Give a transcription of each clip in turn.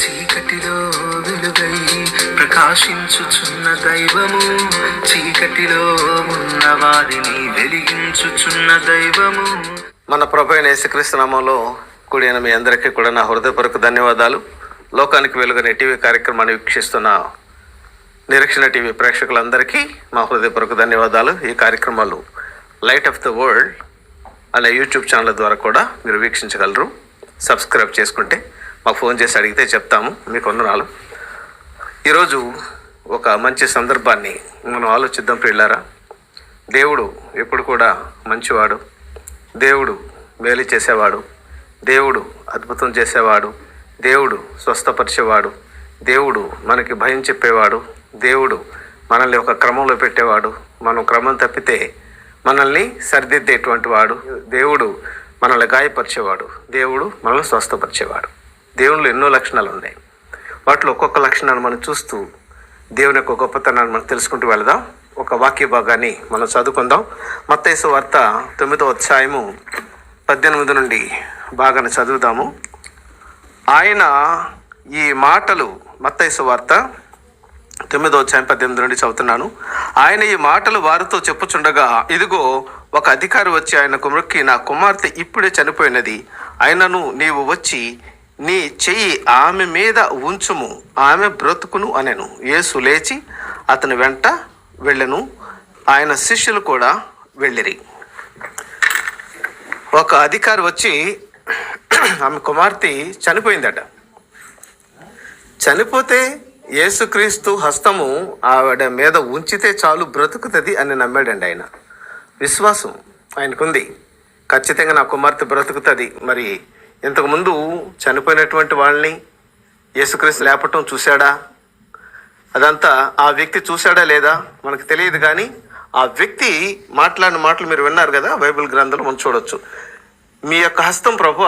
చీకటిలో వెలుగై ప్రకాశించుచున్న దైవము చీకటిలో ఉన్న వారిని వెలిగించుచున్న దైవము. మన ప్రభు అయిన యేసుక్రీస్తు కూడిన మీ అందరికీ కూడా నా హృదయపూర్వక ధన్యవాదాలు. లోకానికి వెలుగునే టీవీ కార్యక్రమాన్ని వీక్షిస్తున్న నిరీక్షణ టీవీ ప్రేక్షకులందరికీ మా హృదయపూర్వక ధన్యవాదాలు. ఈ కార్యక్రమాలు లైట్ ఆఫ్ ద వరల్డ్ అనే యూట్యూబ్ ఛానల్ ద్వారా కూడా మీరు వీక్షించగలరు. సబ్స్క్రైబ్ చేసుకుంటే మాకు ఫోన్ చేసి అడిగితే చెప్తాము. మీకు వందనాలు. ఈరోజు ఒక మంచి సందర్భాన్ని మనం ఆలోచిద్దాం పిల్లారా దేవుడు ఎప్పుడు కూడా మంచివాడు. దేవుడు మేలు చేసేవాడు. దేవుడు అద్భుతం చేసేవాడు. దేవుడు స్వస్థపరిచేవాడు. దేవుడు మనకి భయం చెప్పేవాడు. దేవుడు మనల్ని ఒక క్రమంలో పెట్టేవాడు. మనం క్రమం తప్పితే మనల్ని సరిదిద్దేటువంటి వాడు. దేవుడు మనల్ని గాయపరిచేవాడు. దేవుడు మనల్ని స్వస్థపరిచేవాడు. దేవునిలో ఎన్నో లక్షణాలు ఉన్నాయి. వాటిలో ఒక్కొక్క లక్షణాన్ని మనం చూస్తూ దేవుని యొక్క గొప్పతనాన్ని మనం తెలుసుకుంటూ వెళదాం. ఒక వాక్య భాగాన్ని మనం చదువుకుందాం. మత్తైసు వార్త తొమ్మిదో అధ్యాయము పద్దెనిమిది నుండి బాగానే చదువుదాము. ఆయన ఈ మాటలు మత్తైసు వార్త తొమ్మిదో అధ్యాయం పద్దెనిమిది నుండి చదువుతున్నాను. ఆయన ఈ మాటలు వారితో చెప్పుచుండగా ఇదిగో ఒక అధికారి వచ్చి ఆయనకు కుమృక్కి నా కుమార్తె ఇప్పుడే చనిపోయినది. ఆయనను నీవు వచ్చి నీ చెయ్యి ఆమె మీద ఉంచుము ఆమె బ్రతుకును అనెను. యేసు లేచి అతని వెంట వెళ్ళెను. ఆయన శిష్యులు కూడా వెళ్ళిరి. ఒక అధికారి వచ్చి ఆమె కుమార్తె చనిపోయిందట. చనిపోతే యేసుక్రీస్తు హస్తము ఆవిడ మీద ఉంచితే చాలు బ్రతుకుతుంది అని నమ్మాడండి ఆయన. విశ్వాసం ఆయనకుంది. ఖచ్చితంగా నా కుమార్తె బ్రతుకుతుంది. మరి ఇంతకుముందు చనిపోయినటువంటి వాళ్ళని యేసుక్రీస్తు లేపటం చూశాడా? అదంతా ఆ వ్యక్తి చూశాడా లేదా? మనకు తెలియదు కానీ ఆ వ్యక్తి మాట్లాడిన మాటలు మీరు విన్నారు కదా బైబిల్ గ్రంథంలో మనం చూడొచ్చు. మీ యొక్క హస్తం ప్రభు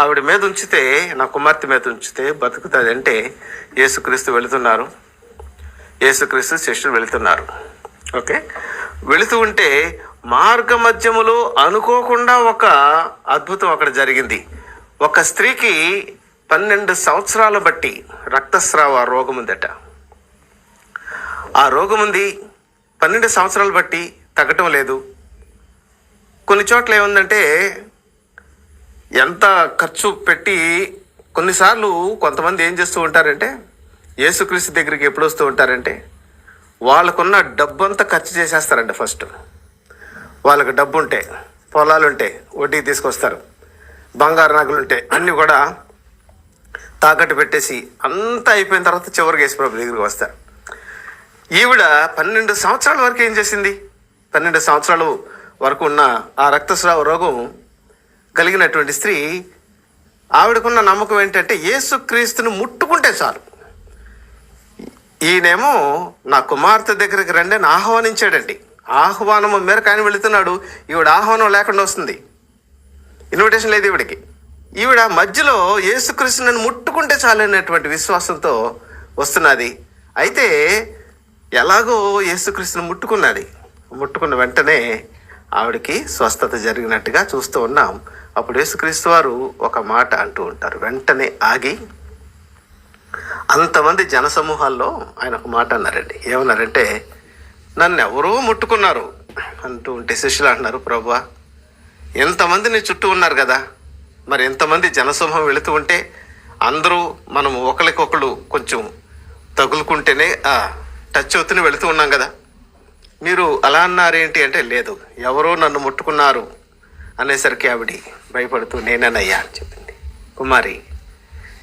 ఆవిడ మీద ఉంచితే నా కుమార్తె మీద ఉంచితే బతుకుతుంది అంటే యేసుక్రీస్తు వెళుతున్నారు. యేసుక్రీస్తు శిష్యులు వెళుతున్నారు. ఓకే? వెళుతూ ఉంటే మార్గ మధ్యములో అనుకోకుండా ఒక అద్భుతం అక్కడ జరిగింది. ఒక స్త్రీకి పన్నెండు సంవత్సరాలు బట్టి రక్తస్రావ రోగం ఉందట. ఆ రోగం ఉంది పన్నెండు సంవత్సరాలు బట్టి తగ్గటం లేదు. కొన్ని చోట్ల ఏముందంటే ఎంత ఖర్చు పెట్టి కొన్నిసార్లు కొంతమంది ఏం చేస్తూ ఉంటారంటే యేసుక్రీస్తు దగ్గరికి ఎప్పుడు వస్తూ ఉంటారంటే వాళ్ళకున్న డబ్బు అంతా ఖర్చు చేసేస్తారండి ఫస్ట్. వాళ్ళకి డబ్బు ఉంటే పొలాలు ఉంటే వడ్డీకి తీసుకొస్తారు. బంగారు నగలు ఉంటాయి అన్నీ కూడా తాకట్టు పెట్టేసి అంతా అయిపోయిన తర్వాత చివరికి యేసుప్రభు దగ్గరికి వస్తారు ఈవిడ పన్నెండు సంవత్సరాల వరకు ఏం చేసింది? పన్నెండు సంవత్సరాలు వరకు ఉన్న ఆ రక్తస్రావ రోగం కలిగినటువంటి స్త్రీ ఆవిడకున్న నమ్మకం ఏంటంటే యేసుక్రీస్తుని ముట్టుకుంటే చాలు. ఈయనేమో నా కుమార్తె దగ్గరికి రండి అని ఆహ్వానించాడండి. ఆహ్వానము మేరకు ఆయన వెళుతున్నాడు. ఈవిడ ఆహ్వానం లేకుండా వస్తుంది. ఇన్విటేషన్ లేదు ఈవిడికి. ఈవిడ మధ్యలో యేసుకృష్ణుని ముట్టుకుంటే చాలు అనేటువంటి విశ్వాసంతో వస్తున్నది. అయితే ఎలాగో యేసుకృష్ణుని ముట్టుకున్నది. ముట్టుకున్న వెంటనే ఆవిడకి స్వస్థత జరిగినట్టుగా చూస్తూ ఉన్నాం. అప్పుడు యేసుక్రీస్తు వారు ఒక మాట అంటూ ఉంటారు. వెంటనే ఆగి అంతమంది జనసమూహాల్లో ఆయన ఒక మాట అన్నారండి. ఏమన్నారంటే నన్ను ఎవరో ముట్టుకున్నారు అంటూ ఉంటే శిష్యులు అంటున్నారు ప్రభా ఎంతమంది నీ చుట్టూ ఉన్నారు కదా? మరి ఎంతమంది జనసమూహం వెళుతూ ఉంటే అందరూ మనం ఒకరికొకరు కొంచెం తగులుకుంటేనే టచ్ అవుతూనే వెళుతూ ఉన్నాం కదా? మీరు అలా అన్నారేంటి అంటే లేదు. ఎవరో నన్ను ముట్టుకున్నారు అనేసరికి ఆవిడ భయపడుతూ నేనేనయ్యా అని చెప్పింది. కుమారి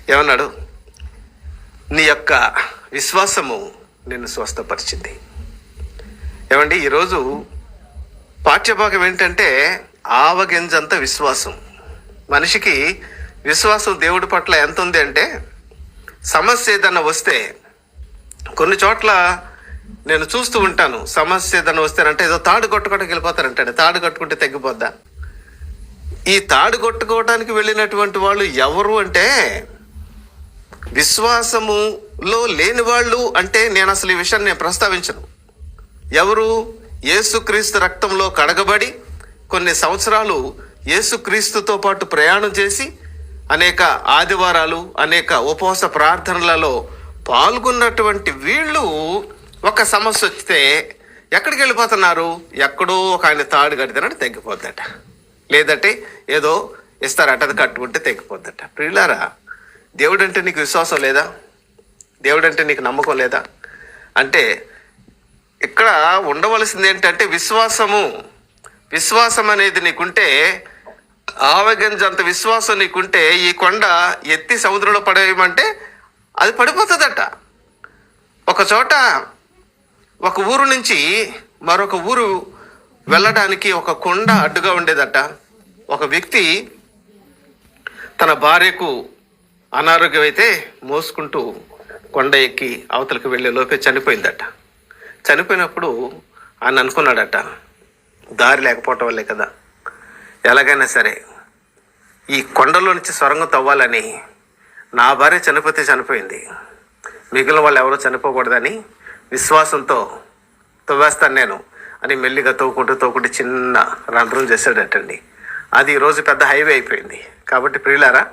ఏమన్నాడు? నీ యొక్క విశ్వాసము నిన్ను స్వస్థపరిచింది. ఏమండి ఈరోజు పాఠ్యభాగం ఏంటంటే ఆవగింజంత విశ్వాసం. మనిషికి విశ్వాసం దేవుడి పట్ల ఎంత ఉంది అంటే సమస్య ఏదన్నా వస్తే కొన్ని చోట్ల నేను చూస్తూ ఉంటాను సమస్య ఏదైనా అంటే ఏదో తాడు కొట్టుకోవడానికి వెళ్ళిపోతారంటే తాడు కట్టుకుంటే తగ్గిపోద్దా ఈ తాడు కొట్టుకోవడానికి వెళ్ళినటువంటి వాళ్ళు ఎవరు అంటే విశ్వాసములో లేని వాళ్ళు అంటే నేను అసలు ఈ విషయాన్ని నేను ప్రస్తావించను. ఎవరు? యేసుక్రీస్తు రక్తంలో కడగబడి కొన్ని సంవత్సరాలు యేసుక్రీస్తుతో పాటు ప్రయాణం చేసి అనేక ఆదివారాలు అనేక ఉపవాస ప్రార్థనలలో పాల్గొన్నటువంటి వీళ్ళు ఒక సమస్య వస్తే ఎక్కడికి వెళ్ళిపోతున్నారు? ఎక్కడో ఒక ఆయన తాడు కడితేనట్టు తగ్గిపోద్దట లేదంటే ఏదో ఇస్తారట అది కట్టుకుంటే తగ్గిపోద్దట ప్రియులారా దేవుడు అంటే నీకు విశ్వాసం లేదా? దేవుడు అంటే నీకు నమ్మకం లేదా? అంటే ఇక్కడ ఉండవలసింది ఏంటంటే విశ్వాసము. విశ్వాసం అనేది నీకుంటే ఆవగింజంత విశ్వాసం నీకుంటే ఈ కొండ ఎత్తి సముద్రంలో పడేయమంటే అది పడిపోతుందట. ఒక చోట ఒక ఊరు నుంచి మరొక ఊరు వెళ్ళడానికి ఒక కొండ అడ్డుగా ఉండేదట. ఒక వ్యక్తి తన భార్యకు అనారోగ్యం అయితే మోసుకుంటూ కొండ ఎక్కి అవతలకు వెళ్ళే లోపే చనిపోయిందట. చనిపోయినప్పుడు ఆయన అనుకున్నాడట. దారి లేకపోవటం వల్లే కదా. ఎలాగైనా సరే ఈ కొండలో నుంచి సొరంగం తవ్వాలని నా భార్య చనిపోతే చనిపోయింది. మిగిలిన వాళ్ళు ఎవరో చనిపోకూడదని విశ్వాసంతో తవ్వేస్తాను నేను అని మెల్లిగా తవ్వుకుంటూ తవ్వుకుంటూ చిన్న రంధ్రం చేశాడటండి. అది ఈరోజు పెద్ద హైవే అయిపోయింది. కాబట్టి ప్రియులారా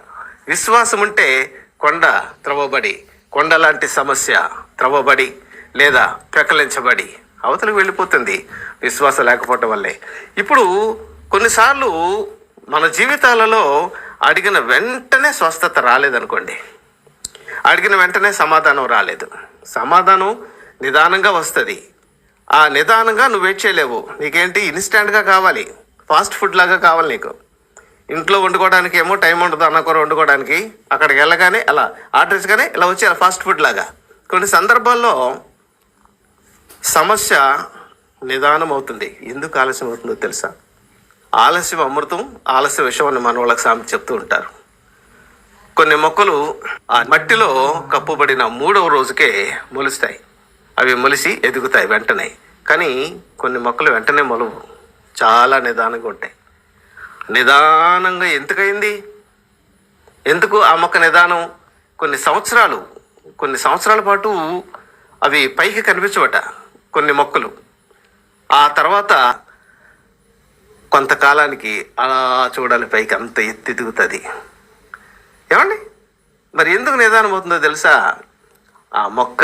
విశ్వాసం ఉంటే కొండ త్రవ్వబడి కొండ లాంటి సమస్య త్రవ్వబడి లేదా పెకలించబడి అవతలకు వెళ్ళిపోతుంది విశ్వాసం లేకపోవటం వల్లే. ఇప్పుడు కొన్నిసార్లు మన జీవితాలలో అడిగిన వెంటనే స్వస్థత రాలేదనుకోండి. అడిగిన వెంటనే సమాధానం రాలేదు. సమాధానం నిదానంగా వస్తుంది. ఆ నిదానంగా నువ్వు వెయిట్ చేయలేవు. నీకేంటి ఇన్స్టాంట్గా కావాలి. ఫాస్ట్ ఫుడ్ లాగా కావాలి నీకు. ఇంట్లో వండుకోవడానికి ఏమో టైం ఉండదు అన్నకూర వండుకోవడానికి. అక్కడికి వెళ్ళగానే అలా ఆర్డర్స్ కానీ ఇలా వచ్చి అలా ఫాస్ట్ ఫుడ్ లాగా. కొన్ని సందర్భాల్లో సమస్య నిదానం అవుతుంది ఎందుకు ఆలస్యం అవుతుందో తెలుసా? ఆలస్యం అమృతం ఆలస్య విషయం అని మన వాళ్ళకి సామెత చెప్తూ ఉంటారు. కొన్ని మొక్కలు ఆ మట్టిలో కప్పుబడిన మూడవ రోజుకే మొలుస్తాయి. అవి మొలిసి ఎదుగుతాయి వెంటనే. కానీ కొన్ని మొక్కలు వెంటనే మొలవు. చాలా నిదానంగా ఉంటాయి. నిదానంగా ఎందుకైంది ఎందుకు ఆ మొక్క నిదానం? కొన్ని సంవత్సరాలు కొన్ని సంవత్సరాల పాటు అవి పైకి కనిపించవట. కొన్ని మొక్కలు. ఆ తర్వాత కొంతకాలానికి అలా చూడాలి పైకి అంత ఎత్తిదిగుతుంది ఏమండి? మరి ఎందుకు నిదానం అవుతుందో తెలుసా? ఆ మొక్క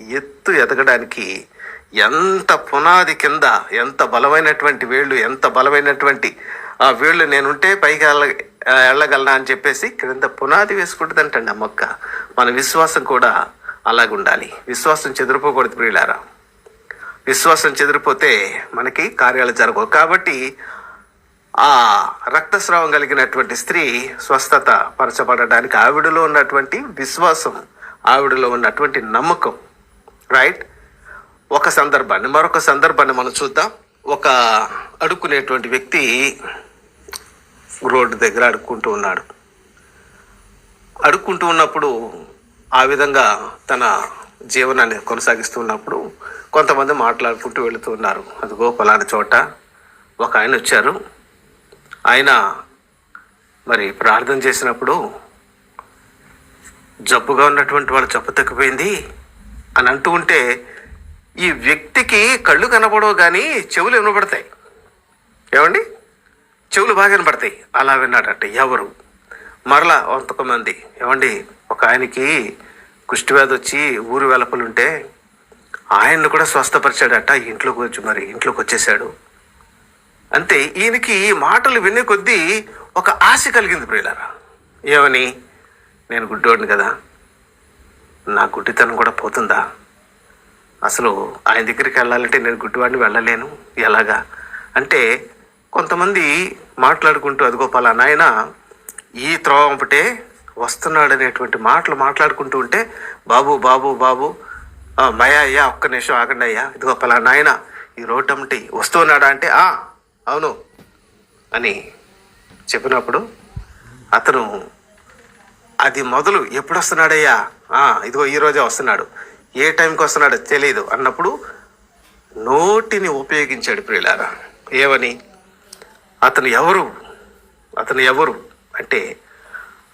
ఎత్తు ఎదగడానికి ఎంత పునాది కింద ఎంత బలమైనటువంటి వేళ్ళు ఎంత బలమైనటువంటి ఆ వేళ్ళు నేనుంటే పైకి వెళ్ళ వెళ్ళగలనా అని చెప్పేసి క్రింద పునాది వేసుకుంటుందంటండి ఆ మొక్క. మన విశ్వాసం కూడా అలాగుండాలి. విశ్వాసం చెదిరిపోకూడదు ప్రియులారా. విశ్వాసం చెదిరిపోతే మనకి కార్యాలు జరగవు. కాబట్టి ఆ రక్తస్రావం కలిగినటువంటి స్త్రీ స్వస్థత పరచబడడానికి ఆవిడలో ఉన్నటువంటి విశ్వాసం ఆవిడలో ఉన్నటువంటి నమ్మకం రైట్ ఒక సందర్భాన్ని మరొక సందర్భాన్ని మనం చూద్దాం. ఒక అడుక్కునేటువంటి వ్యక్తి రోడ్డు దగ్గర అడుక్కుంటూ ఉన్నాడు. అడుక్కుంటూ ఉన్నప్పుడు ఆ విధంగా తన జీవనాన్ని కొనసాగిస్తున్నప్పుడు కొంతమంది మాట్లాడుకుంటూ వెళుతూ ఉన్నారు. అదిగో పలానా చోట ఒక ఆయన వచ్చారు. ఆయన మరి ప్రార్థన చేసినప్పుడు జబ్బుగా ఉన్నటువంటి వాళ్ళు జబ్బు తగ్గిపోయింది అని అంటూ ఉంటే ఈ వ్యక్తికి కళ్ళు కనపడవు కానీ చెవులు వినపడతాయి ఏమండి? చెవులు బాగా వినపడతాయి అలా విన్నాడట ఎవరు? మరలా కొంతమంది ఏమండి? ఒక ఆయనకి కుష్టివ్యాధి వచ్చి ఊరు వెలపలుంటే ఆయన్ని కూడా స్వస్థపరిచాడట. ఇంట్లోకి వచ్చి మరి ఇంట్లోకి వచ్చేసాడు అంతే ఈయనకి ఈ మాటలు వినే కొద్దీ ఒక ఆశ కలిగింది ప్రియులారా. ఏమని? నేను గుడ్డోడిని కదా. నా గుడ్డితనం కూడా పోతుందా? అసలు ఆయన దగ్గరికి వెళ్ళాలంటే నేను గుడ్డివాడిని వెళ్ళలేను. ఎలాగా? అంటే కొంతమంది మాట్లాడుకుంటూ అదిగో పలానా ఆయన ఈ త్రోవం ఒకటే అనేటువంటి మాటలు మాట్లాడుకుంటూ ఉంటే బాబు బాబు బాబు మయా అయ్యా ఒక్క నిమిషం ఆగండి అయ్యా. ఇదిగో పలానా ఆయన ఈ రోడ్డు అమ్మటి వస్తున్నాడా అంటే ఆ అవును అని చెప్పినప్పుడు అతను అది మొదలు ఎప్పుడు వస్తున్నాడయ్యా "ఆ, ఇదిగో ఈరోజే వస్తున్నాడు. ఏ టైంకి వస్తున్నాడో తెలియదు అన్నప్పుడు నోటిని ఉపయోగించాడు ప్రియులారా. ఏమని? అతను ఎవరు? అతను ఎవరు? అంటే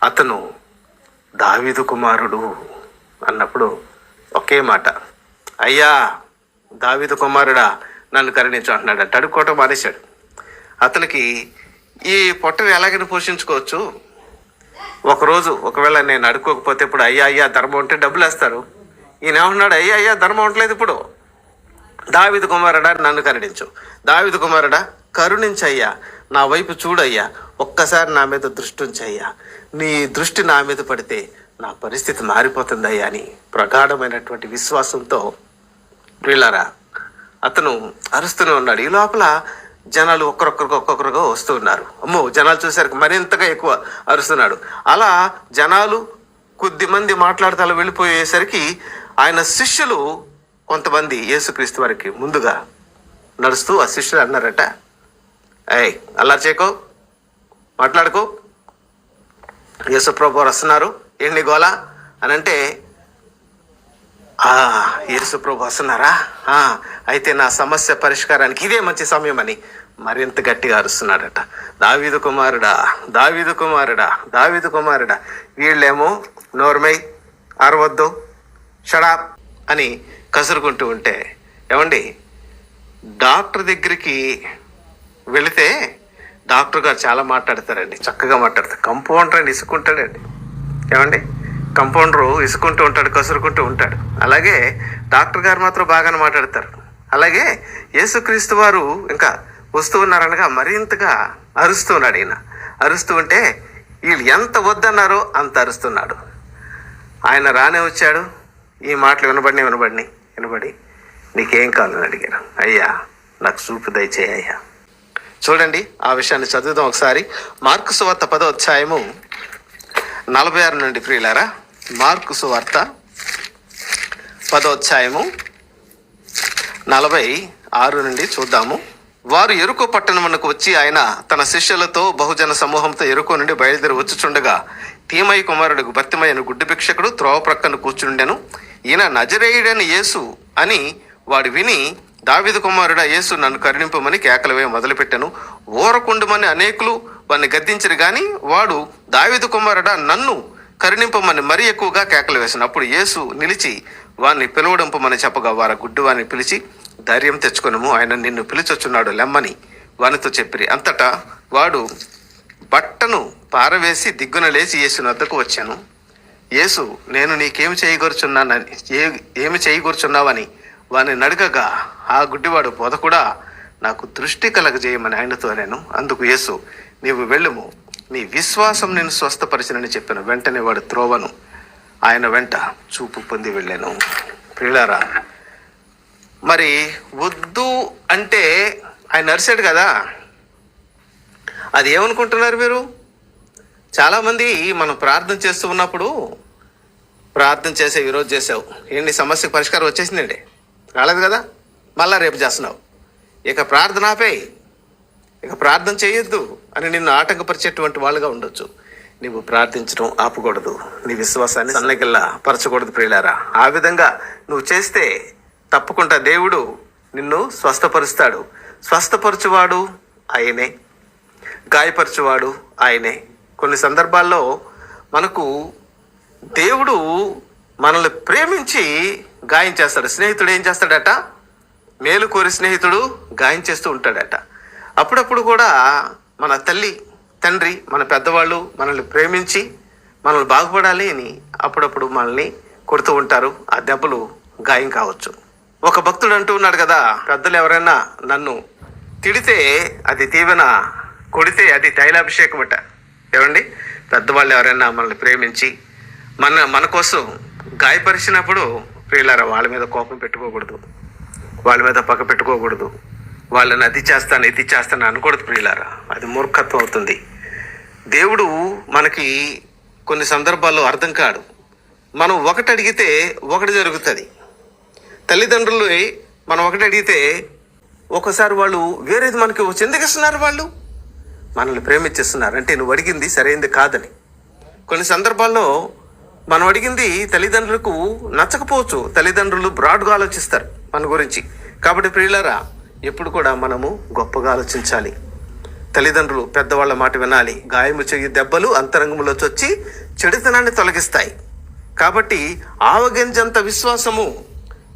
అతను దావీదు కుమారుడు అన్నప్పుడు ఒకే మాట. అయ్యా దావీదు కుమారుడా నన్ను కరుణించు అంటున్నాడు అడుక్కోవటం మానేశాడు. అతనికి ఈ పొట్టను ఎలాగైనా పోషించుకోవచ్చు. ఒకరోజు ఒకవేళ నేను అడుక్కోకపోతే ఇప్పుడు అయ్యా అయ్యా ధర్మం ఉంటే డబ్బులు వేస్తారు. ఈయన ఏమన్నాడు అయ్యా అయ్యా ధర్మం ఉండలేదు ఇప్పుడు. దావిద కుమారుడా నన్ను కరుణించు. దావిద కుమారుడా కరుణించయ్యా. నా వైపు చూడయ్యా. ఒక్కసారి నా మీద దృష్టి ఉంచయ్యా నీ దృష్టి నా మీద పడితే నా పరిస్థితి మారిపోతుందయ్యా అని ప్రగాఢమైనటువంటి విశ్వాసంతో వీళ్ళారా అతను అరుస్తూనే ఉన్నాడు. ఈ లోపల జనాలు ఒక్కొక్కరికి ఒక్కొక్కరుగా వస్తూ ఉన్నారు. అమ్మో జనాలు చూసారు మరింతగా ఎక్కువ అరుస్తున్నాడు. అలా జనాలు కొద్ది మంది మాట్లాడుతూ అలా వెళ్ళిపోయేసరికి ఆయన శిష్యులు కొంతమంది యేసుక్రీస్తు వారికి ముందుగా నడుస్తూ ఆ శిష్యులు అన్నారట ఏయ్ అల్లరి చేకో మాట్లాడుకో. యేసుప్రభు వస్తున్నారు. ఏంటి గోల? అని అంటే "ఆ, యేసుప్రభు వస్తున్నారా? అయితే నా సమస్య పరిష్కారానికి ఇదే మంచి సమయం అని మరింత గట్టిగా అరుస్తున్నాడట. దావీదు కుమారుడా దావీదు కుమారుడా దావీదు కుమారుడా వీళ్ళేమో నోర్మై అరవద్దు షడాప్ అని కసురుకుంటూ ఉంటే ఏమండి డాక్టర్ దగ్గరికి వెళితే డాక్టర్ గారు చాలా మాట్లాడతారండి. చక్కగా మాట్లాడతారు. కంపౌండర్ అని ఇసుకుంటాడండి. ఏమండి? కంపౌండరు ఇసుకుంటూ ఉంటాడు కసురుకుంటూ ఉంటాడు. అలాగే డాక్టర్ గారు మాత్రం బాగానే మాట్లాడతారు. అలాగే యేసుక్రీస్తు వారు ఇంకా వస్తూ ఉన్నారనగా మరింతగా అరుస్తూ ఉన్నాడు ఈయన. అరుస్తూ ఉంటే వీళ్ళు ఎంత వద్దన్నారో అంత అరుస్తున్నాడు. ఆయన రానే వచ్చాడు. ఈ మాటలు వినబడిని వినబడిని వినబడి నీకేం కావాలని అడిగారు? అయ్యా నాకు చూపు దయచేయ అయ్యా. చూడండి ఆ విషయాన్ని చదువుదాం ఒకసారి. మార్కు సువార్త పదో అధ్యాయము నలభై ఆరు నుండి ప్రియులారా మార్కు సువార్త పదో అధ్యాయము నలభై ఆరు నుండి చూద్దాము. వారు ఎరుకో పట్టణమునకు వచ్చి ఆయన తన శిష్యులతో బహుజన సమూహంతో ఎరుకో నుండి బయలుదేరి వచ్చుచుండగా తీమయ్య కుమారుడు భక్తిమయ్యను గుడ్డు భిక్షకుడు త్రోవ ప్రక్కన కూర్చుండెను ఈయన నజరేయుడని యేసు అని వాడు విని దావిద కుమారుడ యేసు నన్ను కరుణింపమని కేకలవే మొదలుపెట్టాను. ఊరకుండమని అనేకులు వాడిని గద్దించరు కానీ వాడు దావిద కుమారుడ నన్ను కరుణింపమని మరీ ఎక్కువగా కేకలు వేసాను. అప్పుడు యేసు నిలిచి వాడిని పిలువడంపమని చెప్పగా వారి గుడ్డు వారిని పిలిచి ధైర్యం తెచ్చుకునము ఆయన నిన్ను పిలిచొచ్చున్నాడు లెమ్మని వానితో చెప్పిరి. అంతటా వాడు బట్టను పారవేసి దిగ్గున లేచి యేసు వద్దకు వచ్చాను. యేసు నేను నీకేమి చేయగూర్చున్నానని ఏమి చేయగూర్చున్నావని వాని నడకగా ఆ గుడ్డివాడు పోత కూడా నాకు దృష్టి కలగజేయమని ఆయనతో నేను అందుకు యేసు నీవు వెళ్ళుము. నీ విశ్వాసం నేను స్వస్థపరిచినని చెప్పిన వెంటనే వాడు త్రోవను. ఆయన వెంట చూపు పొంది వెళ్ళాను. ప్రియులారా మరి వద్దు అంటే ఆయన అరిశాడు కదా. అది ఏమనుకుంటున్నారు మీరు? చాలామంది మనం ప్రార్థన చేస్తూ ఉన్నప్పుడు ప్రార్థన చేసే ఈరోజు చేసావు ఏంటి సమస్యకు పరిష్కారం వచ్చేసిందండి. రాలేదు కదా? మళ్ళా రేపు చేస్తున్నావు. ఇక ప్రార్థన ఆపే. ఇక ప్రార్థన చేయొద్దు అని నిన్ను ఆటంకపరిచేటువంటి వాళ్ళుగా ఉండొచ్చు. నువ్వు ప్రార్థించడం ఆపకూడదు. నీ విశ్వాసాన్ని సన్నగిల్లా పరచకూడదు ప్రియులారా. ఆ విధంగా నువ్వు చేస్తే తప్పకుండా దేవుడు నిన్ను స్వస్థపరుస్తాడు. స్వస్థపరచువాడు ఆయనే. గాయపరచువాడు ఆయనే. కొన్ని సందర్భాల్లో మనకు దేవుడు మనల్ని ప్రేమించి గాయం చేస్తాడు స్నేహితుడు ఏం చేస్తాడట? మేలు కోరి స్నేహితుడు గాయం చేస్తూ ఉంటాడట. అప్పుడప్పుడు కూడా మన తల్లి తండ్రి మన పెద్దవాళ్ళు మనల్ని ప్రేమించి మనల్ని బాగుపడాలి అని అప్పుడప్పుడు మనల్ని కొడుతూ ఉంటారు. ఆ దెబ్బలు గాయం కావచ్చు. ఒక భక్తుడు అంటూ ఉన్నాడు కదా పెద్దలు ఎవరైనా నన్ను తిడితే అది తీవెన కొడితే అది తైలాభిషేకం అట ఏమండి? పెద్దవాళ్ళు ఎవరైనా మనల్ని ప్రేమించి మన మన కోసం గాయపరిచినప్పుడు వీళ్ళారా వాళ్ళ మీద కోపం పెట్టుకోకూడదు. వాళ్ళ మీద పక్క పెట్టుకోకూడదు. వాళ్ళని అది చేస్తాను ఇది చేస్తాను అనకూడదు ప్రియులారా. అది మూర్ఖత్వం అవుతుంది. దేవుడు మనకి కొన్ని సందర్భాల్లో అర్థం కాడు. మనం ఒకటి అడిగితే ఒకటి జరుగుతుంది. తల్లిదండ్రులు మనం ఒకటి అడిగితే ఒకసారి వాళ్ళు వేరేది మనకి వచ్చి ఎందుకు ఇస్తున్నారు వాళ్ళు? మనల్ని ప్రేమించేస్తున్నారు. అంటే నువ్వు అడిగింది సరైంది కాదని. కొన్ని సందర్భాల్లో మనం అడిగింది తల్లిదండ్రులకు నచ్చకపోవచ్చు. తల్లిదండ్రులు బ్రాడ్గా ఆలోచిస్తారు మన గురించి. కాబట్టి ప్రియులరా ఎప్పుడు కూడా మనము గొప్పగా ఆలోచించాలి. తల్లిదండ్రులు పెద్దవాళ్ళ మాట వినాలి. గాయము చెయ్యి దెబ్బలు అంతరంగంలో చొచ్చి చెడుతనాన్ని తొలగిస్తాయి. కాబట్టి ఆవగింజంత విశ్వాసము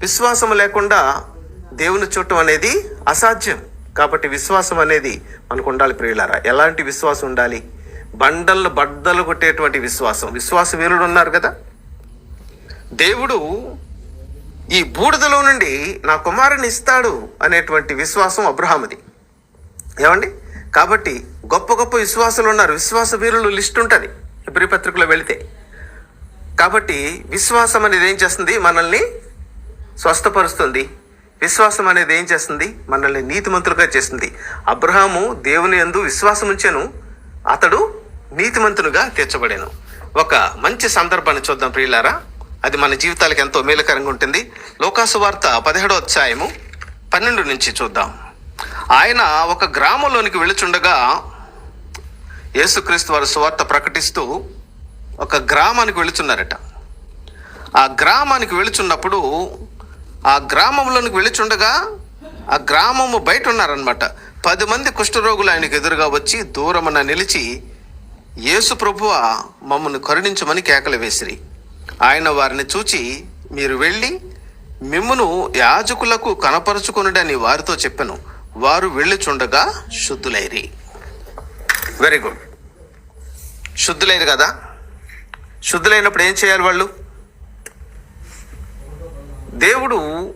విశ్వాసము లేకుండా దేవుని చూడటం అనేది అసాధ్యం. కాబట్టి విశ్వాసం అనేది మనకు ఉండాలి ప్రియులారా. ఎలాంటి విశ్వాసం ఉండాలి? బండలు బద్దలు కొట్టేటువంటి విశ్వాసం. విశ్వాస వీరుడు ఉన్నారు కదా? దేవుడు ఈ బూడిదలో నుండి నా కుమారుని ఇస్తాడు అనేటువంటి విశ్వాసం అబ్రహాముది. ఏమండి? కాబట్టి గొప్ప గొప్ప విశ్వాసులు ఉన్నారు. విశ్వాస వీరులు లిస్ట్ ఉంటుంది ఎబ్రి పత్రికలో వెళితే. కాబట్టి విశ్వాసం అనేది ఏం చేస్తుంది? మనల్ని స్వస్థపరుస్తుంది. విశ్వాసం అనేది ఏం చేస్తుంది? మనల్ని నీతిమంతులుగా చేస్తుంది. అబ్రహాము దేవుని యందు విశ్వాసం ఉంచాను అతడు నీతిమంతునిగా తీర్చబడాను. ఒక మంచి సందర్భాన్ని చూద్దాం ప్రియులారా. అది మన జీవితాలకు ఎంతో మేలుకరంగా ఉంటుంది. లోకాసు వార్త పదిహేడో అధ్యాయము పన్నెండు నుంచి చూద్దాం. ఆయన ఒక గ్రామంలోనికి వెళుచుండగా యేసుక్రీస్తు వారి సువార్త ప్రకటిస్తూ ఒక గ్రామానికి వెళుచున్నారట. ఆ గ్రామానికి వెళుచున్నప్పుడు ఆ గ్రామంలోనికి వెళుచుండగా ఆ గ్రామము బయట ఉన్నారనమాట పది మంది కుష్ఠరోగులు ఆయనకు ఎదురుగా వచ్చి దూరమున నిలిచి యేసు ప్రభువ మమ్మల్ని కరుణించమని కేకలు వేసిరి. ఆయన వారిని చూచి మీరు వెళ్ళి మిమ్మును యాజకులకు కనపరుచుకొనుడని వారితో చెప్పాను. వారు వెళ్ళుచుండగా శుద్ధులైరి. వెరీ గుడ్ శుద్ధులైరు కదా? శుద్ధులైనప్పుడు ఏం చేయాలి వాళ్ళు? దేవుడు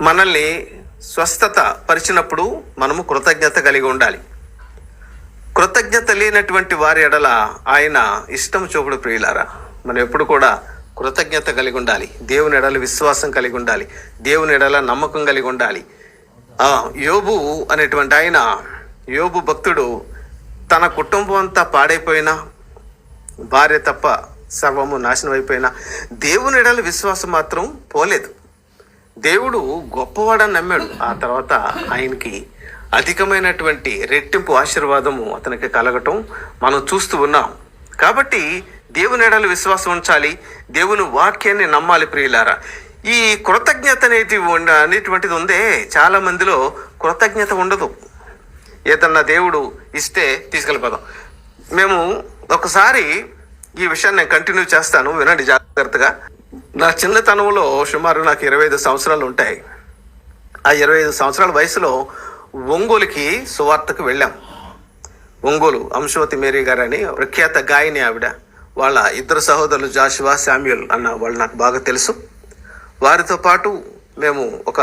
మనల్ని స్వస్థత పరిచినప్పుడు మనము కృతజ్ఞత కలిగి ఉండాలి. కృతజ్ఞత లేనటువంటి వారి ఎడల ఆయన ఇష్టం చూపుడు ప్రియులారా. మనం ఎప్పుడు కూడా కృతజ్ఞత కలిగి ఉండాలి. దేవుని ఎడల విశ్వాసం కలిగి ఉండాలి. దేవుని ఎడల నమ్మకం కలిగి ఉండాలి. యోబు అనేటువంటి ఆయన యోబు భక్తుడు తన కుటుంబం అంతా పాడైపోయినా భార్య తప్ప సర్వము నాశనం అయిపోయినా దేవుని ఎడల విశ్వాసం మాత్రం పోలేదు. దేవుడు గొప్పవాడని నమ్మాడు. ఆ తర్వాత ఆయనకి అధికమైనటువంటి రెట్టింపు ఆశీర్వాదము అతనికి కలగటం మనం చూస్తూ ఉన్నాం. కాబట్టి దేవుని ఎడలు విశ్వాసం ఉంచాలి. దేవుని వాక్యాన్ని నమ్మాలి ప్రియులారా. ఈ కృతజ్ఞత అనేది ఉండ- అనేటువంటిది ఉందే. చాలా మందిలో కృతజ్ఞత ఉండదు. ఏదన్నా దేవుడు ఇస్తే తీసుకెళ్ళిపోదాం. మేము ఒకసారి ఈ విషయాన్ని నేను కంటిన్యూ చేస్తాను. వినండి జాగ్రత్తగా. నా చిన్నతనంలో సుమారు నాకు ఇరవై ఐదు సంవత్సరాలు ఉంటాయి. ఆ ఇరవై ఐదు సంవత్సరాల వయసులో ఒంగోలుకి సువార్తకు వెళ్ళాం. ఒంగోలు అంశవతి మేరీ గారు అని ప్రఖ్యాత గాయని ఆవిడ. వాళ్ళ ఇద్దరు సహోదరులు జాషువా శామ్యుల్ అన్న వాళ్ళు నాకు బాగా తెలుసు. వారితో పాటు మేము ఒక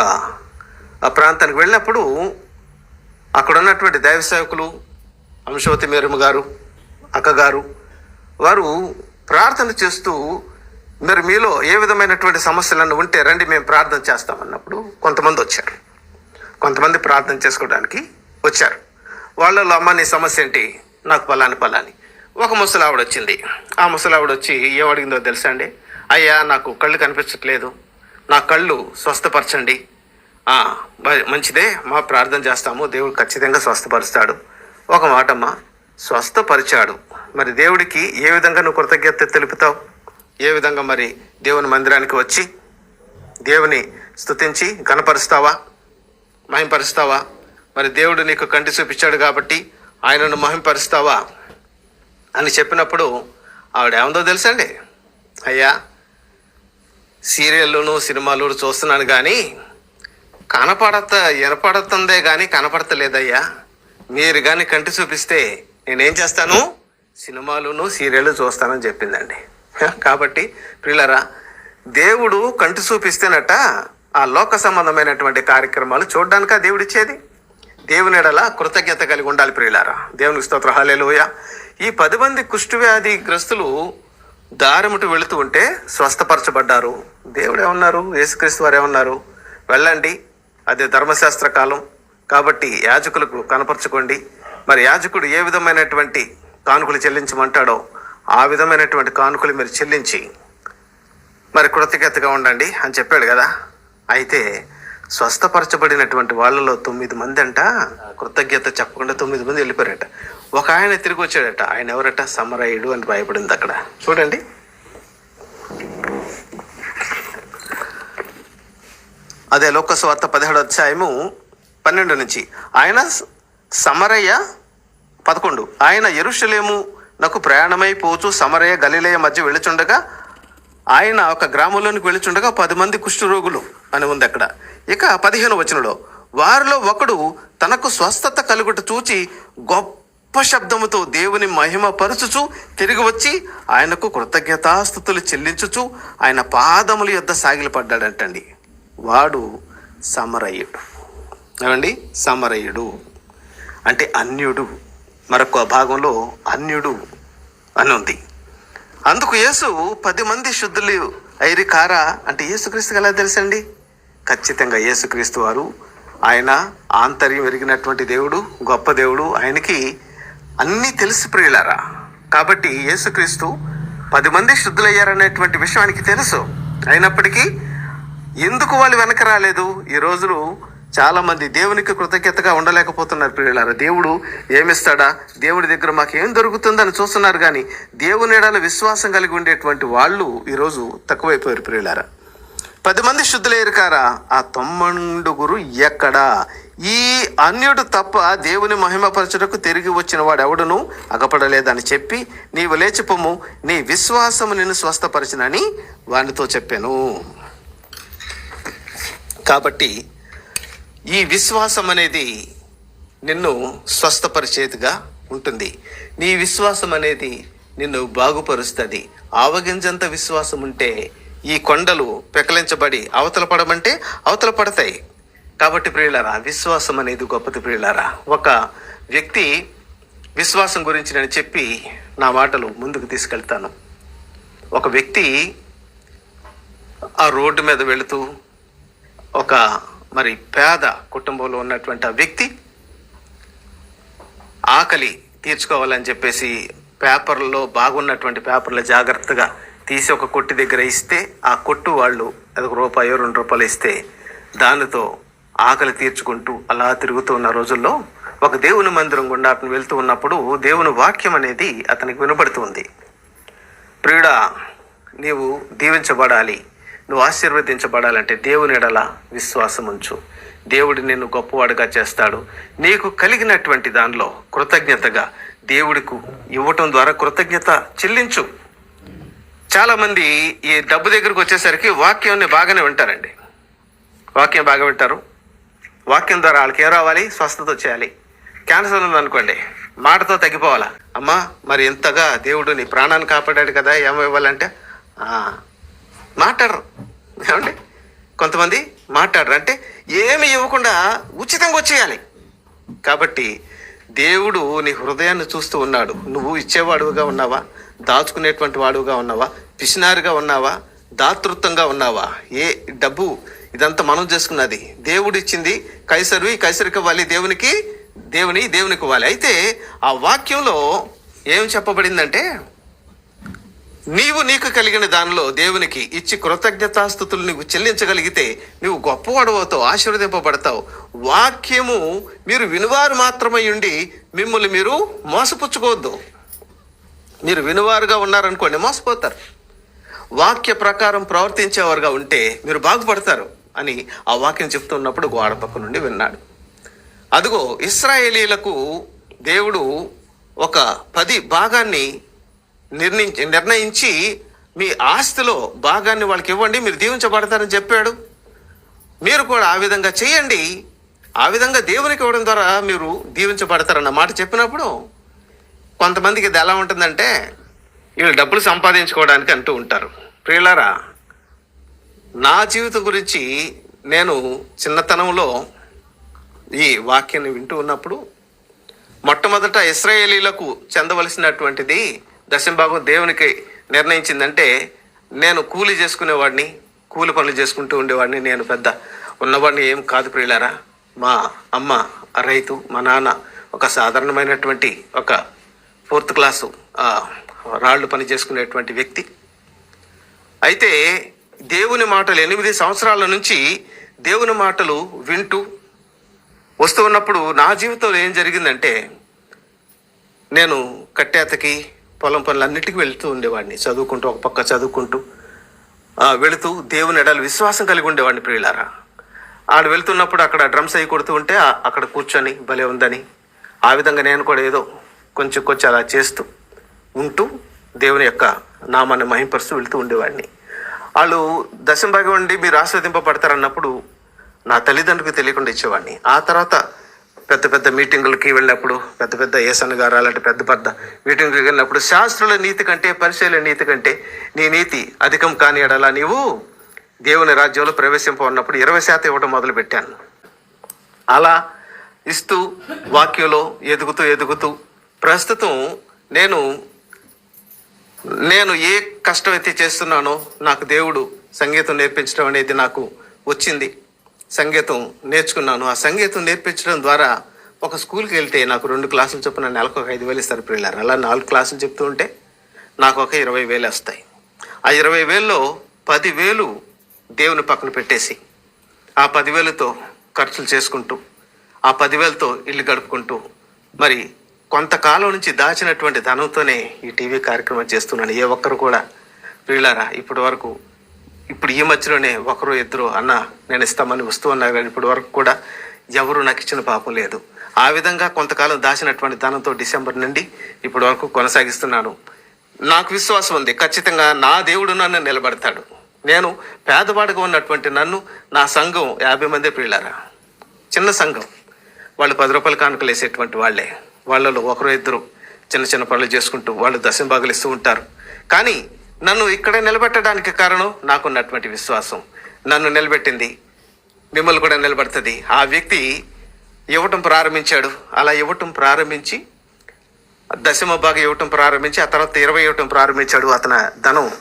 ఆ ప్రాంతానికి వెళ్ళినప్పుడు అక్కడ ఉన్నటువంటి దైవ సేవకులు అంశవతి మేరమ్మ గారు అక్కగారు వారు ప్రార్థన చేస్తూ మరి మీలో ఏ విధమైనటువంటి సమస్యలను ఉంటే రండి మేము ప్రార్థన చేస్తామన్నప్పుడు కొంతమంది వచ్చారు. కొంతమంది ప్రార్థన చేసుకోవడానికి వచ్చారు. వాళ్ళలో అమ్మ నీ సమస్య ఏంటి? నాకు పలాని పలాని. ఒక ముసలావిడ వచ్చింది. ఆ ముసలావిడ వచ్చి ఏం తెలుసా అండి? అయ్యా నాకు కళ్ళు కనిపించట్లేదు. నా కళ్ళు స్వస్థపరచండి. మంచిదే. మా ప్రార్థన చేస్తాము. దేవుడు ఖచ్చితంగా స్వస్థపరుస్తాడు. ఒక మాటమ్మ స్వస్థపరిచాడు. మరి దేవుడికి ఏ విధంగా నువ్వు కృతజ్ఞత తెలుపుతావు? ఏ విధంగా మరి దేవుని మందిరానికి వచ్చి దేవుని స్తుతించి గణపరుస్తావా మహింపరుస్తావా? మరి దేవుడు నీకు కంటి చూపించాడు కాబట్టి ఆయనను మహింపరుస్తావా? అని చెప్పినప్పుడు ఆవిడ ఏముందో తెలుసండి? అయ్యా సీరియల్లోను సినిమాలు చూస్తున్నాను కానీ కనపడత ఎనపడుతుందే కానీ కనపడతలేదయ్యా. మీరు కానీ కంటి చూపిస్తే నేనేం చేస్తాను? సినిమాలును సీరియల్ చూస్తానని చెప్పిందండి. కాబట్టి ప్రియులరా దేవుడు కంటి చూపిస్తేనట ఆ లోక సంబంధమైనటువంటి కార్యక్రమాలు చూడడానికా దేవుడిచ్చేది? దేవుని ఎడల కృతజ్ఞత కలిగి ఉండాలి ప్రియులారా. దేవునికి స్తోత్ర. హల్లెలూయా. ఈ పది మంది కుష్ఠవ్యాధి గ్రస్తులు దారిముటి వెళుతూ ఉంటే స్వస్థపరచబడ్డారు. దేవుడు ఏమన్నారు? యేసుక్రీస్తు వారు ఏమన్నారు? వెళ్ళండి. అది ధర్మశాస్త్ర కాలం. కాబట్టి యాజకులకు కనపరచుకోండి. మరి యాజకుడు ఏ విధమైనటువంటి కానుకలు చెల్లించమంటాడో ఆ విధమైనటువంటి కానుకలు మీరు చెల్లించి మరి కృతజ్ఞతగా ఉండండి అని చెప్పాడు కదా. అయితే స్వస్థపరచబడినటువంటి వాళ్ళలో తొమ్మిది మంది అంట కృతజ్ఞత చెప్పకుండా తొమ్మిది మంది వెళ్ళిపోయారట. ఒక ఆయన తిరిగి వచ్చాడట. ఆయన ఎవరట? సమరయుడు అని భయపడింది అక్కడ. చూడండి. అదే లోకస్వార్త పదిహేడు అధ్యాయము పన్నెండు నుంచి. ఆయన సమరయ్య పదకొండు. ఆయన ఎరుషలేము నాకు ప్రయాణమై పోచు సమరయ్య గలిలయ మధ్య వెళుచుండగా ఆయన ఒక గ్రామంలోనికి వెళుచుండగా పది మంది కుష్ఠరోగులు అని ఉంది అక్కడ. ఇక పదిహేను వచనంలో వారిలో ఒకడు తనకు స్వస్థత కలుగుట చూచి గొప్ప శబ్దముతో దేవుని మహిమ పరుచుచు తిరిగి వచ్చి ఆయనకు కృతజ్ఞతాస్థుతులు చెల్లించుచు ఆయన పాదముల యొద్ద సాగిలపడ్డాడంటండి. వాడు సమరయుడు. ఏమండి? సమరయుడు. అంటే అన్యుడు. మరొక భాగంలో అన్యుడు అని ఉంది. అందుకు యేసు పది మంది శుద్ధులు ఐరి కారా? అంటే యేసుక్రీస్తుకి ఎలా తెలుసండి? ఖచ్చితంగా యేసుక్రీస్తు వారు ఆయన ఆంతర్యం ఎరిగినటువంటి దేవుడు గొప్ప దేవుడు ఆయనకి అన్నీ తెలిసి ప్రియులారా. కాబట్టి యేసుక్రీస్తు పది మంది శుద్ధులయ్యారనేటువంటి విషయం ఆయనకి తెలుసు. అయినప్పటికీ ఎందుకు వాళ్ళు వెనక రాలేదు? ఈ రోజులు చాలా మంది దేవునికి కృతజ్ఞతగా ఉండలేకపోతున్నారు ప్రియులారా. దేవుడు ఏమిస్తాడా? దేవుడి దగ్గర మాకు ఏం దొరుకుతుందని చూస్తున్నారు కానీ దేవుని ఎడల విశ్వాసం కలిగి ఉండేటువంటి వాళ్ళు ఈరోజు తక్కువైపోయారు ప్రియులారా. పది మంది శుద్ధులేరు కారా? ఆ తొమ్మండుగురు ఎక్కడా? ఈ అన్యుడు తప్ప దేవుని మహిమపరచుటకు తిరిగి వచ్చిన వాడు ఎవడును? అగపడలేదని చెప్పి నీవు లేచిపోము నీ విశ్వాసము నిన్ను స్వస్థపరచినని వానితో చెప్పాను. కాబట్టి ఈ విశ్వాసం అనేది నిన్ను స్వస్థపరిచేదిగా ఉంటుంది. నీ విశ్వాసం అనేది నిన్ను బాగుపరుస్తుంది. ఆవగింజంత విశ్వాసం ఉంటే ఈ కొండలు పెకలించబడి అవతల పడమంటే అవతల పడతాయి. కాబట్టి ప్రియులారా విశ్వాసం అనేది గొప్పది ప్రియులారా. ఒక వ్యక్తి విశ్వాసం గురించి నేను చెప్పి నా మాటలు ముందుకు తీసుకెళ్తాను. ఒక వ్యక్తి ఆ రోడ్డు మీద వెళుతూ ఒక మరి పేద కుటుంబంలో ఉన్నటువంటి ఆ వ్యక్తి ఆకలి తీర్చుకోవాలని చెప్పేసి పేపర్లో బాగున్నటువంటి పేపర్లు జాగ్రత్తగా తీసి ఒక కొట్టు దగ్గర ఇస్తే ఆ కొట్టు వాళ్ళు అది ఒక రూపాయో రెండు రూపాయలు ఇస్తే దానితో ఆకలి తీర్చుకుంటూ అలా తిరుగుతూ ఉన్న రోజుల్లో ఒక దేవుని మందిరం గుండా అతను వెళ్తూ ఉన్నప్పుడు దేవుని వాక్యం అనేది అతనికి వినబడుతుంది ప్రియుడా నీవు దీవించబడాలి. నువ్వు ఆశీర్వదించబడాలంటే దేవుని ఎడల విశ్వాసం ఉంచు. దేవుడు నిన్ను గొప్పవాడుగా చేస్తాడు. నీకు కలిగినటువంటి దానిలో కృతజ్ఞతగా దేవుడికి ఇవ్వటం ద్వారా కృతజ్ఞత చెల్లించు. చాలామంది ఈ డబ్బు దగ్గరకు వచ్చేసరికి వాక్యాన్ని బాగానే వింటారండి. వాక్యం బాగా వింటారు. వాక్యం ద్వారా వాళ్ళకి ఏం రావాలి? స్వస్థత వచ్చేయాలి క్యాన్సర్ ఉందనుకోండి మాటతో తగ్గిపోవాలా? అమ్మా మరి ఇంతగా దేవుడు నీ ప్రాణాన్ని కాపాడాడు కదా ఏమో ఇవ్వాలంటే? మాట్లాడరు. ఏమండి? కొంతమంది మాట్లాడరు. అంటే ఏమి ఇవ్వకుండా ఉచితంగా వచ్చేయాలి. కాబట్టి దేవుడు నీ హృదయాన్ని చూస్తూ ఉన్నాడు. నువ్వు ఇచ్చేవాడుగా ఉన్నావా? దాచుకునేటువంటి వాడుగా ఉన్నావా? పిసినారుగా ఉన్నావా? దాతృత్వంగా ఉన్నావా? ఏ డబ్బు? ఇదంతా మనం చేసుకున్నది. దేవుడు ఇచ్చింది కైసరువి కైసరికి ఇవ్వాలి. దేవునికి దేవుని దేవునికి ఇవ్వాలి. అయితే ఆ వాక్యంలో ఏం చెప్పబడిందంటే నీవు నీకు కలిగిన దానిలో దేవునికి ఇచ్చి కృతజ్ఞతాస్థుతులు నీవు చెల్లించగలిగితే నీవు గొప్పవాడవుతావు ఆశీర్వదింపబడతావు. వాక్యము మీరు వినువారు మాత్రమై ఉండి మిమ్మల్ని మీరు మోసపుచ్చుకోవద్దు. మీరు వినువారుగా ఉన్నారనుకోండి మోసపోతారు. వాక్య ప్రకారం ప్రవర్తించేవారుగా ఉంటే మీరు బాగుపడతారు అని ఆ వాక్యం చెప్తున్నప్పుడు గోడ పక్క నుండి విన్నాడు. అదిగో ఇస్రాయేలీలకు దేవుడు ఒక పది భాగాన్ని నిర్ణయించి నిర్ణయించి మీ ఆస్తిలో భాగాన్ని వాళ్ళకి ఇవ్వండి మీరు దీవించబడతారని చెప్పాడు. మీరు కూడా ఆ విధంగా చేయండి. ఆ విధంగా దేవునికి ఇవ్వడం ద్వారా మీరు దీవించబడతారన్న మాట చెప్పినప్పుడు కొంతమందికి ఇది ఎలా ఉంటుందంటే వీళ్ళు డబ్బులు సంపాదించుకోవడానికి అంటూ ఉంటారు. ప్రియులారా నా జీవితం గురించి నేను చిన్నతనంలో ఈ వాక్యాన్ని వింటూ ఉన్నప్పుడు మొట్టమొదట ఇస్రాయేలీలకు చెందవలసినటువంటిది దశంభాగం దేవునికి నిర్ణయించిందంటే నేను కూలి చేసుకునేవాడిని కూలి పనులు చేసుకుంటూ ఉండేవాడిని నేను పెద్ద ఉన్నవాడిని ఏం కాదు ప్రియులారా. మా అమ్మ రైతు మా నాన్న ఒక సాధారణమైనటువంటి ఒక ఫోర్త్ క్లాసు రాళ్ళు పని చేసుకునేటువంటి వ్యక్తి. అయితే దేవుని మాటలు ఎనిమిది సంవత్సరాల నుంచి దేవుని మాటలు వింటూ వస్తూ ఉన్నప్పుడు నా జీవితంలో ఏం జరిగిందంటే నేను కట్టేతకి పొలం పనులన్నిటికీ వెళుతూ ఉండేవాడిని. చదువుకుంటూ ఒక పక్క చదువుకుంటూ వెళుతూ దేవుని ఎడలు విశ్వాసం కలిగి ఉండేవాడిని ప్రియులారా. ఆడ వెళ్తున్నప్పుడు అక్కడ డ్రమ్స్ అవి కొడుతూ ఉంటే అక్కడ కూర్చొని భలే ఉందని ఆ విధంగా నేను కూడా ఏదో కొంచెం కొంచెం అలా చేస్తూ ఉంటూ దేవుని యొక్క నామాన్ని మహింపరుస్తూ వెళుతూ ఉండేవాడిని. వాళ్ళు దశంభాగం ఉండి మీరు ఆస్వాదింపబడతారన్నప్పుడు నా తల్లిదండ్రులకు తెలియకుండా ఇచ్చేవాడిని. ఆ తర్వాత పెద్ద పెద్ద మీటింగులకి వెళ్ళినప్పుడు పెద్ద పెద్ద ఏసన్ గారు అలాంటి పెద్ద పెద్ద మీటింగులకి వెళ్ళినప్పుడు శాస్త్రుల నీతి కంటే పరిశీలన నీతి కంటే నీ నీతి అధికం కాని ఎడలా నీవు దేవుని రాజ్యంలో ప్రవేశింపన్నప్పుడు ఇరవై శాతం ఇవ్వడం మొదలు పెట్టాను అలా ఇస్తూ వాక్యంలో ఎదుగుతూ ఎదుగుతూ ప్రస్తుతం నేను నేను ఏ కష్టం అయితే చేస్తున్నానో నాకు దేవుడు సంగీతం నేర్పించడం అనేది నాకు వచ్చింది. సంగీతం నేర్చుకున్నాను. ఆ సంగీతం నేర్పించడం ద్వారా ఒక స్కూల్కి వెళ్తే నాకు రెండు క్లాసులు చొప్పున నెలకు ఒక ఐదు వేలు ఇస్తారు పిల్లలు అలా నాలుగు క్లాసులు చెప్తూ ఉంటే నాకు ఒక ఇరవై వేలు వస్తాయి. ఆ ఇరవై వేల్లో పదివేలు దేవుని పక్కన పెట్టేసి ఆ పదివేలతో ఖర్చులు చేసుకుంటూ ఆ పదివేలతో ఇల్లు గడుపుకుంటూ మరి కొంతకాలం నుంచి దాచినటువంటి ధనంతోనే ఈ టీవీ కార్యక్రమం చేస్తున్నాను. ఏ ఒక్కరు కూడా వీళ్ళారా ఇప్పటి వరకు ఇప్పుడు ఈ మధ్యలోనే ఒకరు ఇద్దరు అన్న నేను ఇస్తామని వస్తూ ఉన్నారు కానీ ఇప్పటి వరకు కూడా ఎవరు నాకు ఇచ్చిన పాపం లేదు. ఆ విధంగా కొంతకాలం దాచినటువంటి ధనంతో డిసెంబర్ నుండి ఇప్పటి వరకు కొనసాగిస్తున్నాను. నాకు విశ్వాసం ఉంది ఖచ్చితంగా నా దేవుడు నన్ను నిలబడతాడు. నేను పేదవాడిగా ఉన్నటువంటి నన్ను నా సంఘం యాభై మంది ప్రియులారా. చిన్న సంఘం. వాళ్ళు పది రూపాయల కానుకలు వేసేటువంటి వాళ్ళే. వాళ్ళలో ఒకరు ఇద్దరు చిన్న చిన్న పనులు చేసుకుంటూ వాళ్ళు దశంభాగులు ఇస్తూ ఉంటారు. కానీ నన్ను ఇక్కడ నిలబెట్టడానికి కారణం నాకున్నటువంటి విశ్వాసం. నన్ను నిలబెట్టింది మిమ్మల్ని కూడా నిలబడుతుంది. ఆ వ్యక్తి ఇవ్వటం ప్రారంభించాడు. అలా ఇవ్వటం ప్రారంభించి దశమ భాగం ఇవ్వటం ప్రారంభించి ఆ తర్వాత ఇరవై ఇవ్వటం ప్రారంభించాడు అతని ధనం.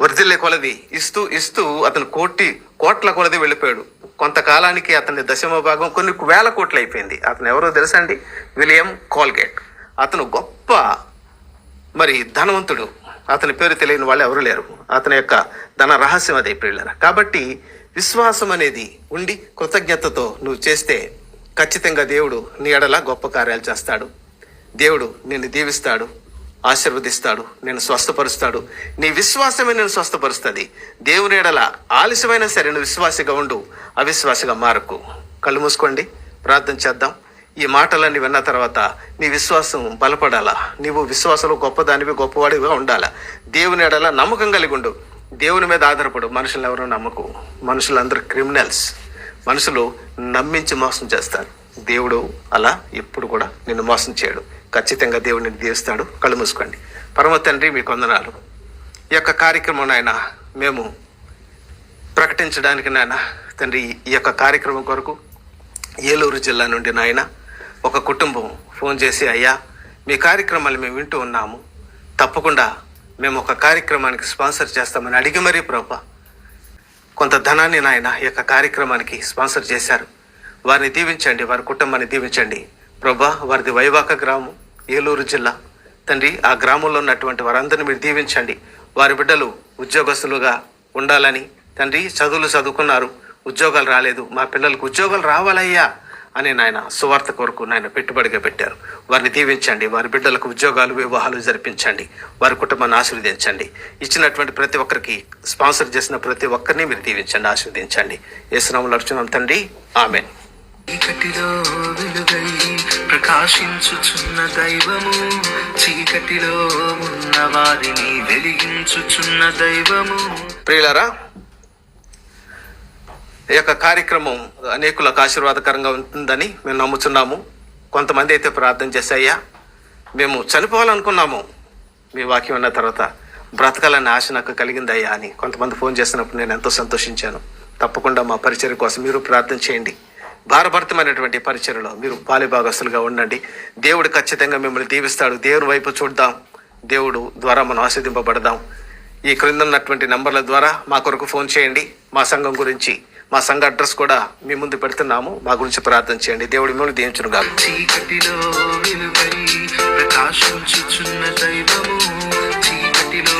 వర్ధిల్లే కొలది ఇస్తూ ఇస్తూ అతను కోటి కోట్ల కొలది వెళ్ళిపోయాడు. కొంతకాలానికి అతని దశమ భాగం కొన్ని వేల కోట్లు అయిపోయింది. అతను ఎవరో తెలుసా అండి? William Colgate. అతను గొప్ప మరి ధనవంతుడు. అతని పేరు తెలియని వాళ్ళు ఎవరు లేరు. అతని యొక్క ధన రహస్యం అదే ప్రియులరా. కాబట్టి విశ్వాసం అనేది ఉండి కృతజ్ఞతతో నువ్వు చేస్తే ఖచ్చితంగా దేవుడు నీ ఎడల గొప్ప కార్యాలు చేస్తాడు. దేవుడు నిన్ను దీవిస్తాడు ఆశీర్వదిస్తాడు నేను స్వస్థపరుస్తాడు. నీ విశ్వాసమే నేను స్వస్థపరుస్తుంది. దేవుని ఎడల ఆలస్యమైన సరే నువ్వు విశ్వాసిగా ఉండు అవిశ్వాసగా మారకు. కళ్ళు మూసుకోండి ప్రార్థన చేద్దాం. ఈ మాటలన్నీ విన్న తర్వాత నీ విశ్వాసం బలపడాలా? నీవు విశ్వాసంలో గొప్పదానివి గొప్పవాడిగా ఉండాలా? దేవుని ఎడల నమ్మకం కలిగి ఉండు. దేవుని మీద ఆధారపడు. మనుషులు ఎవరో నమ్మకు? మనుషులందరూ క్రిమినల్స్. మనుషులు నమ్మించి మోసం చేస్తారు. దేవుడు అలా ఎప్పుడు కూడా నిన్ను మోసం చేయడు. ఖచ్చితంగా దేవుడు నిన్ను దీవిస్తాడు. కళ్ళు మూసుకోండి. పరమ తండ్రి మీకు కొందనాలు. ఈ యొక్క కార్యక్రమం నాయన మేము ప్రకటించడానికి నాయన తండ్రి ఈ యొక్క కార్యక్రమం కొరకు ఏలూరు జిల్లా నుండి నాయన ఒక కుటుంబం ఫోన్ చేసి అయ్యా మీ కార్యక్రమాలు మేము వింటూ ఉన్నాము. తప్పకుండా మేము ఒక కార్యక్రమానికి స్పాన్సర్ చేస్తామని అడిగి మరీ ప్రభా. కొంత ధనాన్ని నాయన ఈ యొక్క కార్యక్రమానికి స్పాన్సర్ చేశారు. వారిని దీవించండి వారి కుటుంబాన్ని దీవించండి. ప్రభా వారిది వైవాక గ్రామం ఏలూరు జిల్లా. తండ్రి ఆ గ్రామంలో ఉన్నటువంటి వారందరిని మీరు దీవించండి. వారి బిడ్డలు ఉద్యోగస్తులుగా ఉండాలని తండ్రి చదువులు చదువుకున్నారు. ఉద్యోగాలు రాలేదు. మా పిల్లలకు ఉద్యోగాలు రావాలయ్యా. అని నాయన సువార్త కొరకు నాయన పెట్టుబడిగా పెట్టారు. వారిని దీవించండి. వారి బిడ్డలకు ఉద్యోగాలు వివాహాలు జరిపించండి. వారి కుటుంబాన్ని ఆశీర్వదించండి. ఇచ్చినటువంటి ప్రతి ఒక్కరికి స్పాన్సర్ చేసిన ప్రతి ఒక్కరిని మీరు దీవించండి ఆశీర్వదించండి. ఏసునాములు అర్చున్నాం తండ్రి. ఆమెన్. చీకటిలో వెలుగై ప్రకాశించుచున్న దైవము చీకటిలో ఉన్న వారిని వెలిగించుచున్న దైవము. ప్రియులారా ఈ యొక్క కార్యక్రమం అనేకులకు ఆశీర్వాదకరంగా ఉంటుందని మేము నమ్ముతున్నాము కొంతమంది అయితే ప్రార్థన చేశాయ్యా మేము చనిపోవాలనుకున్నాము. మీ వాక్యం అన్న తర్వాత బ్రతకాలనే ఆశ నాకు కలిగిందయ్యా అని కొంతమంది ఫోన్ చేసినప్పుడు నేను ఎంతో సంతోషించాను. తప్పకుండా మా పరిచయం కోసం మీరు ప్రార్థన చేయండి. భారభరితమైనటువంటి పరిచయలో మీరు పాలిభాగస్తులుగా ఉండండి. దేవుడు ఖచ్చితంగా మిమ్మల్ని దీవిస్తాడు. దేవుని వైపు చూద్దాం. దేవుడు ద్వారా మనం ఆస్వాదింపబడదాం. ఈ క్రింద ఉన్నటువంటి నంబర్ల ద్వారా మా కొరకు ఫోన్ చేయండి. మా సంఘం గురించి మా సంఘ అడ్రస్ కూడా మీ ముందు పెడుతున్నాము. మా గురించి ప్రార్థన చేయండి. దేవుడి మిమ్మల్ని దీవించును కాదు చీకటిలో విలువై ప్రకాశించుచున్న దైవము చీకటిలో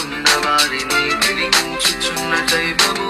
ఉన్న వారిని వెలిగించుచున్న దైవము.